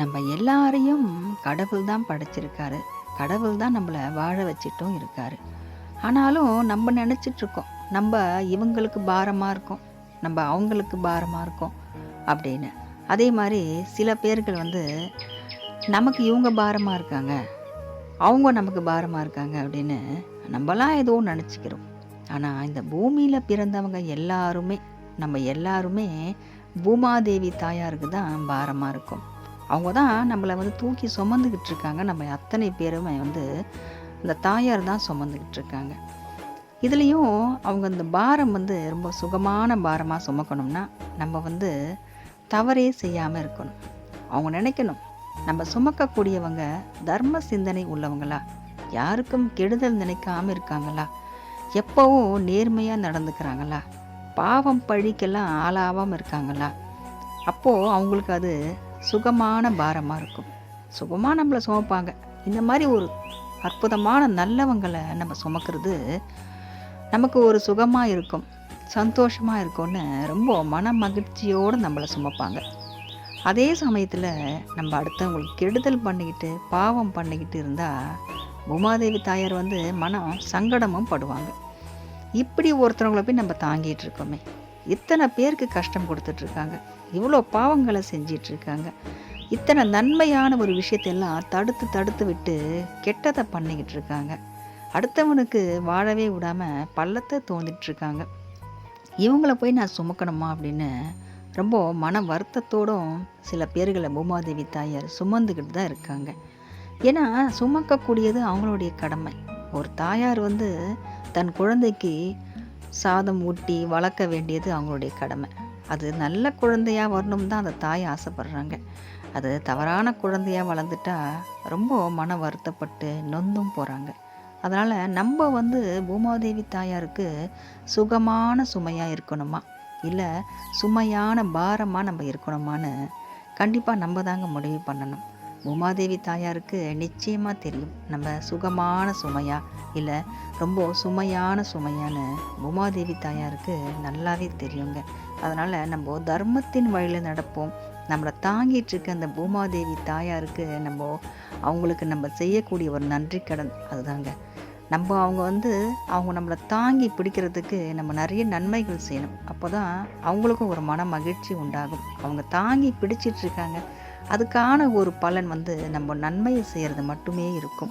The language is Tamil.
நம்ம எல்லாரையும் கடவுள் தான் படைச்சிருக்காரு. கடவுள் தான் நம்மளை வாழ வச்சிட்டும் இருக்காரு. ஆனாலும் நம்ம நினச்சிட்ருக்கோம். நம்ம இவங்களுக்கு பாரமாக இருக்கோம். நம்ம அவங்களுக்கு பாரமாக இருக்கோம் அப்படின்னு. அதே மாதிரி சில பேர்கள் வந்து நமக்கு இவங்க பாரமாக இருக்காங்க. அவங்க நமக்கு பாரமாக இருக்காங்க அப்படின்னு நம்மலாம் ஏதோ நினச்சிக்கிறோம். ஆனால் இந்த பூமியில் பிறந்தவங்க எல்லாருமே நம்ம எல்லாருமே பூமாதேவி தாயாருக்கு தான் பாரமாக இருக்கும். அவங்க தான் நம்மளை வந்து தூக்கி சுமந்துக்கிட்டு இருக்காங்க. நம்ம அத்தனை பேருமே வந்து இந்த தாயார் தான் சுமந்துக்கிட்டு இருக்காங்க. இதுலேயும் அவங்க இந்த பாரம் வந்து ரொம்ப சுகமான பாரமாக சுமக்கணும்னா நம்ம வந்து தவறே செய்யாமல் இருக்கணும். அவங்க நினைக்கணும் நம்ம சுமக்கக்கூடியவங்க தர்ம சிந்தனை உள்ளவங்களா? யாருக்கும் கெடுதல் நினைக்காமல் இருக்காங்களா? எப்போவும் நேர்மையாக நடந்துக்கிறாங்களா? பாவம் பழிக்கெல்லாம் ஆளாகாமல் இருக்காங்களா? அப்போது அவங்களுக்கு அது சுகமான பாரமாக இருக்கும். சுகமாக நம்மளை சுமப்பாங்க. இந்த மாதிரி ஒரு அற்புதமான நல்லவங்களை நம்ம சுமக்கிறது நமக்கு ஒரு சுகமாக இருக்கும் சந்தோஷமாக இருக்கும்னு ரொம்ப மன மகிழ்ச்சியோடு நம்மளை சுமப்பாங்க. அதே சமயத்தில் நம்ம அடுத்தவங்களுக்கு கெடுதல் பண்ணிக்கிட்டு பாவம் பண்ணிக்கிட்டு இருந்தால் உமாதேவி தாயார் வந்து மனம் சங்கடமும் படுவாங்க. இப்படி ஒருத்தவங்களை போய் நம்ம தாங்கிட்டு இருக்கோமே. இத்தனை பேருக்கு கஷ்டம் கொடுத்துட்ருக்காங்க. இவ்வளோ பாவங்களை செஞ்சிட்ருக்காங்க. இத்தனை நன்மையான ஒரு விஷயத்தெல்லாம் தடுத்து தடுத்து விட்டு கெட்டதை பண்ணிக்கிட்டு இருக்காங்க அடுத்தவனுக்கு வாழவே விடாமல் பள்ளத்தை தோண்டிட்டுருக்காங்க இவங்கள போய் நான் சுமக்கணுமா அப்படின்னு ரொம்ப மன வருத்தத்தோடும் சில பேர்களை பூமாதேவி தாயார் சுமந்துக்கிட்டு தான் இருக்காங்க. ஏன்னா சுமக்கக்கூடியது அவங்களுடைய கடமை. ஒரு தாயார் வந்து தன் குழந்தைக்கு சாதம் ஊட்டி வளர்க்க வேண்டியது அவங்களுடைய கடமை. அது நல்ல குழந்தையாக வரணும் தான் அந்த தாய் ஆசைப்படுறாங்க. அது தவறான குழந்தையாக வளர்ந்துட்டா ரொம்ப மன வருத்தப்பட்டு நொந்தும் போகிறாங்க அதனால் நம்ம வந்து பூமாதேவி தாயாருக்கு சுகமான சுமையாக இருக்கணுமா? இல்லை சுமையான பாரமாக நம்ம இருக்கணுமான்னு கண்டிப்பாக நம்ம தாங்க முடிவு பண்ணணும். பூமாதேவி தாயாருக்கு நிச்சயமாக தெரியும். நம்ம சுகமான சுமையாக இல்லை ரொம்ப சுமையான சுமையான உமாதேவி தாயாருக்கு நல்லாவே தெரியுங்க. அதனால் நம்ம தர்மத்தின் வழியில் நடப்போம். நம்மளை தாங்கிட்டு இருக்க அந்த பூமாதேவி தாயாருக்கு நம்ம அவங்களுக்கு நம்ம செய்யக்கூடிய ஒரு நன்றி கடன் அதுதாங்க. நம்ம அவங்க வந்து அவங்க நம்மளை தாங்கி பிடிக்கிறதுக்கு நம்ம நிறைய நன்மைகள் செய்யணும். அப்போ தான் அவங்களுக்கும் ஒரு மன மகிழ்ச்சி உண்டாகும். அவங்க தாங்கி பிடிச்சிட்டு இருக்காங்க. அதுக்கான ஒரு பலன் வந்து நம்ம நன்மையை செய்கிறது மட்டுமே இருக்கும்.